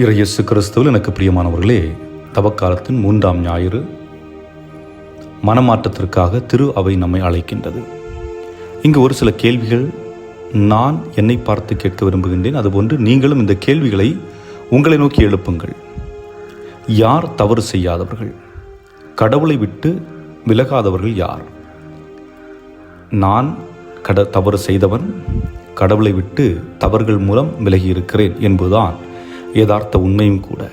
இறையசு கிறிஸ்துவில் எனக்கு பிரியமானவர்களே தவக்காலத்தின் மூன்றாம் ஞாயிறு மனமாற்றத்திற்காக திரு அவை நம்மை அழைக்கின்றது. இங்கு ஒரு சில கேள்விகள் நான் என்னை பார்த்து கேட்க விரும்புகின்றேன். அதுபோன்று நீங்களும் இந்த கேள்விகளை உங்களை நோக்கி எழுப்புங்கள். யார் தவறு செய்யாதவர்கள்? கடவுளை விட்டு விலகாதவர்கள் யார்? நான் கட தவறு செய்தவன் கடவுளை விட்டு தவறுகள் மூலம் விலகி இருக்கிறேன் என்பதுதான் யதார்த்த உண்மையும் கூட.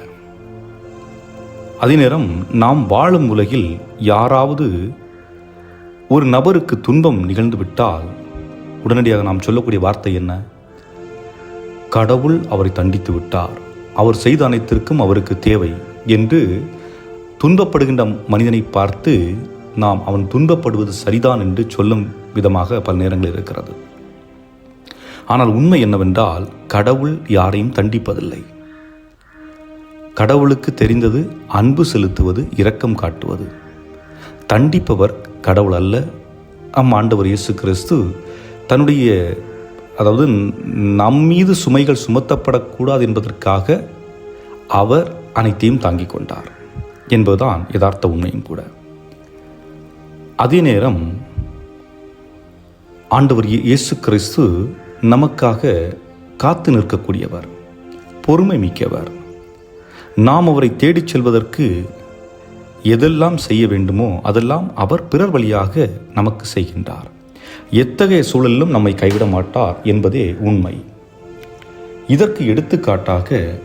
அதே நேரம் நாம் வாழும் உலகில் யாராவது ஒரு நபருக்கு துன்பம் நிகழ்ந்துவிட்டால் உடனடியாக நாம் சொல்லக்கூடிய வார்த்தை என்ன? கடவுள் அவரை தண்டித்து விட்டார். அவர் செய்த அனைத்திற்கும் அவருக்கு தேவை என்று துன்பப்படுகின்ற மனிதனை பார்த்து நாம் அவன் துன்பப்படுவது சரிதான் என்று சொல்லும் விதமாக பல நேரங்கள் இருக்கிறது. ஆனால் உண்மை என்னவென்றால் கடவுள் யாரையும் தண்டிப்பதில்லை. கடவுளுக்கு தெரிந்தது அன்பு செலுத்துவது இரக்கம் காட்டுவது. தண்டிப்பவர் கடவுள் அல்ல. அம் ஆண்டவர் இயேசு கிறிஸ்து தன்னுடைய அதாவது நம்மீது சுமைகள் சுமத்தப்படக்கூடாது என்பதற்காக அவர் அனைத்தையும் தாங்கிக் கொண்டார் என்பதுதான் யதார்த்த உண்மையும் கூட. அதே நேரம் ஆண்டவர் இயேசு கிறிஸ்து நமக்காக காத்து நிற்கக்கூடியவர் பொறுமை மிக்கவர். நாம் அவரை தேடிச் செல்வதற்கு எதெல்லாம் செய்ய வேண்டுமோ அதெல்லாம் அவர் பிறர் வழியாக நமக்கு செய்கின்றார். எத்தகைய சூழலிலும் நம்மை கைவிட மாட்டார் என்பதே உண்மை. இதற்கு எடுத்துக்காட்டாக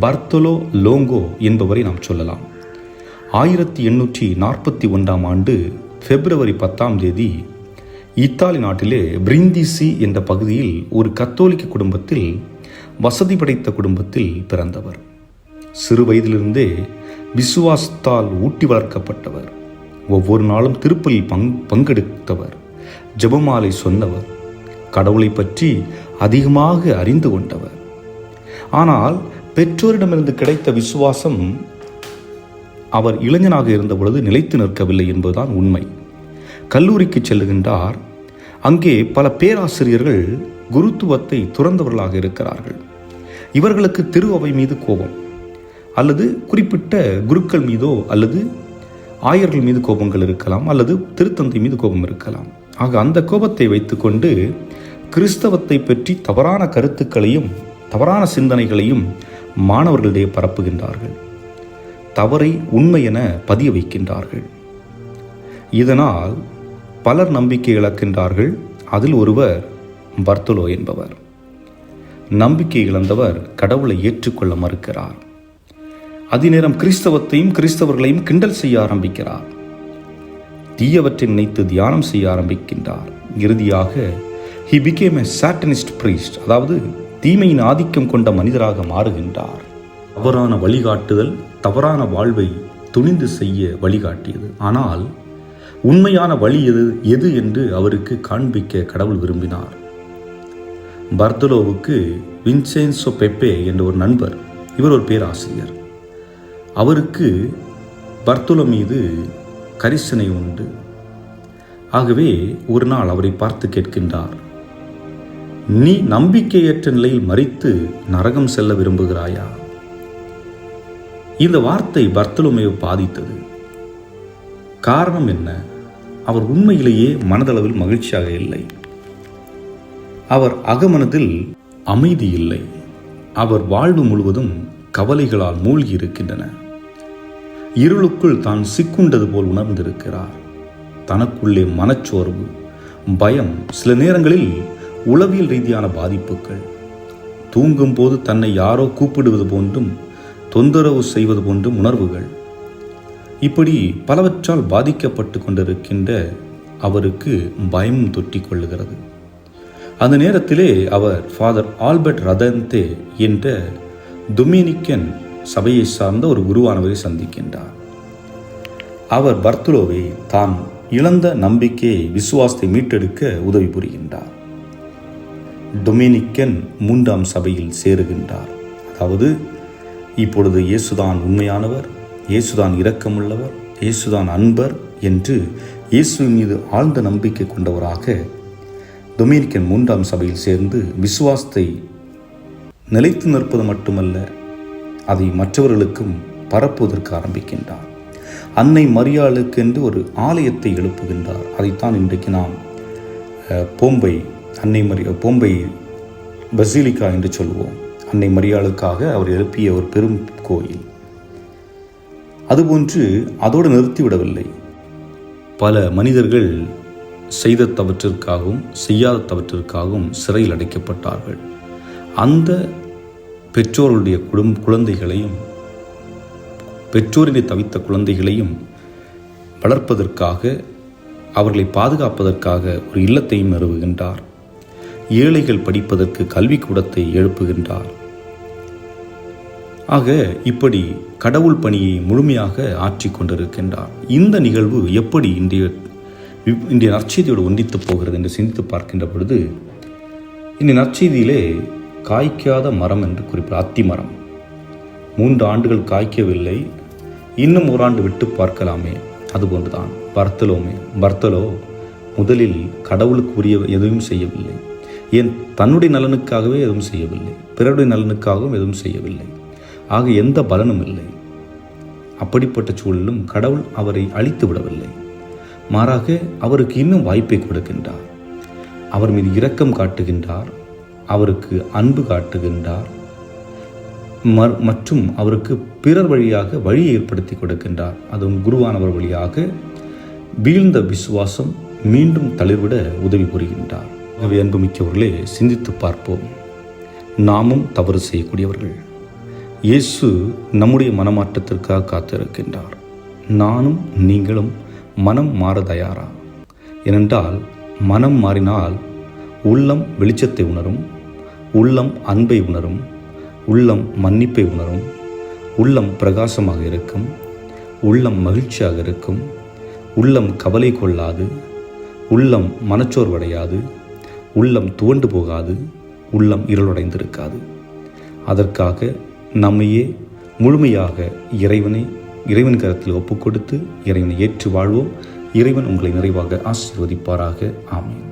பர்த்தலோ லோங்கோ என்பவரை நாம் சொல்லலாம். ஆயிரத்தி எண்ணூற்றி நாற்பத்தி ஒன்றாம் ஆண்டு பிப்ரவரி பத்தாம் தேதி இத்தாலி நாட்டிலே பிரிந்திசி என்ற பகுதியில் ஒரு கத்தோலிக்க குடும்பத்தில் வசதி படைத்த குடும்பத்தில் பிறந்தவர். சிறு வயதிலிருந்தே விசுவாசத்தால் ஊட்டி வளர்க்கப்பட்டவர். ஒவ்வொரு நாளும் திருப்பலில் பங் பங்கெடுத்தவர் ஜெபமாலை சொன்னவர் கடவுளை பற்றி அதிகமாக அறிந்து கொண்டவர். ஆனால் பெற்றோரிடமிருந்து கிடைத்த விசுவாசம் அவர் இளைஞனாக இருந்த பொழுது நிலைத்து நிற்கவில்லை என்பதுதான் உண்மை. கல்லூரிக்கு செல்லுகின்றார் அங்கே பல பேராசிரியர்கள் குருத்துவத்தை துறந்தவர்களாக இருக்கிறார்கள். இவர்களுக்கு திரு அவை மீது கோபம். அல்லது குறிப்பிட்ட குருக்கள் மீதோ அல்லது ஆயர்கள் மீது கோபங்கள் இருக்கலாம் அல்லது திருத்தந்தை மீது கோபம் இருக்கலாம். ஆக அந்த கோபத்தை வைத்துக்கொண்டு கிறிஸ்தவத்தை பற்றி தவறான கருத்துக்களையும் தவறான சிந்தனைகளையும் மாணவர்களிடையே பரப்புகின்றார்கள். தவறை உண்மை என பதிய வைக்கின்றார்கள். இதனால் பலர் நம்பிக்கை இழக்கின்றார்கள். அதில் ஒருவர் பர்த்தலோ என்பவர். நம்பிக்கை இழந்தவர் கடவுளை ஏற்றுக்கொள்ள மறுக்கிறார். அதிநேரம் கிறிஸ்தவத்தையும் கிறிஸ்தவர்களையும் கிண்டல் செய்ய ஆரம்பிக்கிறார். தீயவற்றை நினைத்து தியானம் செய்ய ஆரம்பிக்கின்றார். இறுதியாக he became a satanist priest அதாவது தீமையின் ஆதிக்கம் கொண்ட மனிதராக மாறுகின்றார். தவறான வழிகாட்டுதல் தவறான வாழ்வை துணிந்து செய்ய வழிகாட்டியது. ஆனால் உண்மையான வழி எது எது என்று அவருக்கு காண்பிக்க கடவுள் விரும்பினார். பர்தலோவுக்கு வின்சென்சோ பெப்பே என்ற ஒரு நண்பர் இவர் ஒரு பேராசிரியர். அவருக்கு பர்துலோ மீது கரிசனை உண்டு. ஆகவே ஒரு நாள் அவரை பார்த்து கேட்கின்றார் நீ நம்பிக்கையற்ற நிலையில் மறித்து நரகம் செல்ல விரும்புகிறாயா? இந்த வார்த்தை பர்த்தலுமையை பாதித்தது. காரணம் என்ன? அவர் உண்மையிலேயே மனதளவில் மகிழ்ச்சியாக இல்லை. அவர் அகமனதில் அமைதி இல்லை. அவர் வாழ்வு முழுவதும் கவலைகளால் மூழ்கி இருக்கின்றன. இருளுக்குள் தான் சிக்குண்டது போல் உணர்ந்திருக்கிறார். தனக்குள்ளே மனச்சோர்வு பயம் சில நேரங்களில் உளவியல் ரீதியான பாதிப்புகள். தூங்கும்போது தன்னை யாரோ கூப்பிடுவது போன்றும் தொந்தரவு செய்வது போன்றும் உணர்வுகள். இப்படி பலவற்றால் பாதிக்கப்பட்டு கொண்டிருக்கின்ற அவருக்கு பயம் தொட்டி கொள்ளுகிறது. அந்த நேரத்திலே அவர் ஃபாதர் ஆல்பர்ட் ரதந்தே என்ற டொமினிக்கன் சபையை சார்ந்த ஒரு குருவானவரை சந்திக்கின்றார். அவர் பர்துலோவை தான் இழந்த நம்பிக்கையை விசுவாசத்தை மீட்டெடுக்க உதவி புரிகின்றார். டொமினிக்கன் மூன்றாம் சபையில் சேருகின்றார். அதாவது இப்பொழுது இயேசுதான் உண்மையானவர் இயேசுதான் இரக்கமுள்ளவர் இயேசுதான் அன்பர் என்று இயேசுவின் மீது ஆழ்ந்த நம்பிக்கை கொண்டவராக டொமினிக்கன் மூன்றாம் சபையில் சேர்ந்து விசுவாசத்தை நிலைத்து நிற்பது மட்டுமல்ல அதை மற்றவர்களுக்கும் பரப்புவதற்கு ஆரம்பிக்கின்றார். அன்னை மரியாளுக்கு என்று ஒரு ஆலயத்தை எழுப்புகின்றார். அதைத்தான் இன்றைக்கு நாம் போம்பை அன்னை மரி போம்பை பசிலிக்கா என்று சொல்வோம் அன்னை மரியாளுக்காக அவர் எழுப்பிய ஒரு பெரும் கோயில். அதுபோன்று அதோடு நிறுத்திவிடவில்லை. பல மனிதர்கள் செய்த தவற்றிற்காகவும் செய்யாத தவற்றிற்காகவும் சிறையில் அடைக்கப்பட்டார்கள். அந்த பெற்றோருடைய குடும் குழந்தைகளையும் பெற்றோரினை தவித்த குழந்தைகளையும் வளர்ப்பதற்காக அவர்களை பாதுகாப்பதற்காக ஒரு இல்லத்தையும் நிறுவுகின்றார். ஏழைகள் படிப்பதற்கு கல்விக்கூடத்தை எழுப்புகின்றார். ஆக இப்படி கடவுள் பணியை முழுமையாக ஆற்றி கொண்டிருக்கின்றார். இந்த நிகழ்வு எப்படி இன்றைய இன்றைய நற்செய்தியோடு ஒன்றித்து போகிறது என்று சிந்தித்து பார்க்கின்ற பொழுது இந்த நற்செய்தியிலே காய்க்காத மரம் என்று குறிப்பிட அத்தி மரம். மூன்று ஆண்டுகள் காய்க்கவில்லை. இன்னும் ஓராண்டு விட்டு பார்க்கலாமே. அதுபோன்றுதான். பர்த்தலோமே பர்த்தலோ முதலில் கடவுளுக்குரிய எதுவும் செய்யவில்லை. ஏன்? தன்னுடைய நலனுக்காகவே எதுவும் செய்யவில்லை. பிறருடைய நலனுக்காகவும் எதுவும் செய்யவில்லை. ஆக எந்த பலனும் இல்லை. அப்படிப்பட்ட சூழலும் கடவுள் அவரை அழித்து விடவில்லை. மாறாக அவருக்கு இன்னும் வாய்ப்பை கொடுக்கின்றார். அவர் மீது இரக்கம் காட்டுகின்றார். அவருக்கு அன்பு காட்டுகின்றார். மற்றும் அவருக்கு பிறர் வழியாக வழியை ஏற்படுத்தி கொடுக்கின்றார். அதுவும் குருவானவர் வழியாக வீழ்ந்த விசுவாசம் மீண்டும் தளிர்விட உதவி புரிகின்றார். ஆகவே அன்புமிக்கவர்களே சிந்தித்து பார்ப்போம். நாமும் தவறு செய்யக்கூடியவர்கள். இயேசு நம்முடைய மனமாற்றத்திற்காக காத்திருக்கின்றார். நானும் நீங்களும் மனம் மாற தயாரா ஏனென்றால் மனம் மாறினால் உள்ளம் வெளிச்சத்தை உணரும். உள்ளம் அன்பை உணரும் உள்ளம் மன்னிப்பை உணரும் உள்ளம் பிரகாசமாக இருக்கும் உள்ளம் மகிழ்ச்சியாக இருக்கும் உள்ளம் கவலை கொள்ளாது உள்ளம் மனச்சோர்வடையாது உள்ளம் துவண்டு போகாது உள்ளம் இருளடைந்திருக்காது. அதற்காக நம்மையே முழுமையாக இறைவனை இறைவன் கருத்தில் ஒப்புக்கொடுத்து இறைவனை ஏற்று வாழ்வோம். இறைவன் உங்களை நிறைவாக ஆசீர்வதிப்பாராக. ஆமீன்.